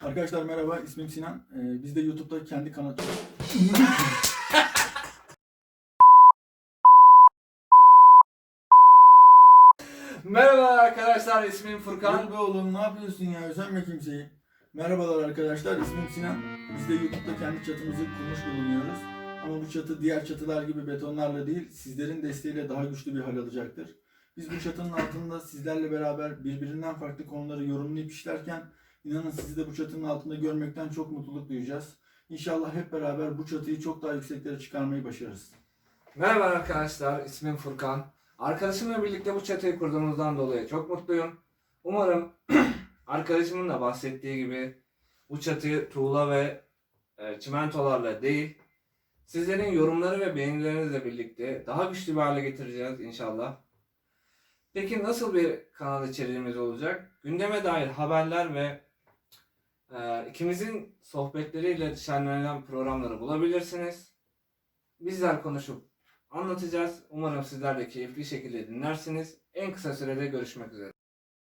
Arkadaşlar merhaba, ismim Sinan. Ee, biz de YouTube'da kendi kanal... Merhaba arkadaşlar ismim Furkan. Kan be oğlum ne yapıyorsun ya? Özenme kimseyi. Merhabalar arkadaşlar, ismim Sinan. Biz de YouTube'da kendi çatımızı kurmuş bulunuyoruz. Ama bu çatı diğer çatılar gibi betonlarla değil, sizlerin desteğiyle daha güçlü bir hal alacaktır. Biz bu çatının altında sizlerle beraber birbirinden farklı konuları yorumlayıp işlerken inanın sizi de bu çatının altında görmekten çok mutluluk duyacağız. İnşallah hep beraber bu çatıyı çok daha yükseklere çıkarmayı başarırız. Merhaba arkadaşlar ismim Furkan. Arkadaşımla birlikte bu çatıyı kurduğumuzdan dolayı çok mutluyum. Umarım arkadaşımın da bahsettiği gibi bu çatıyı tuğla ve e, çimentolarla değil sizlerin yorumları ve beğenilerinizle birlikte daha güçlü bir hale getireceğiz inşallah. Peki nasıl bir kanal içeriğimiz olacak? Gündeme dair haberler ve e, ikimizin sohbetleriyle düzenlenen programları bulabilirsiniz. Bizler konuşup anlatacağız. Umarım sizler de keyifli şekilde dinlersiniz. En kısa sürede görüşmek üzere.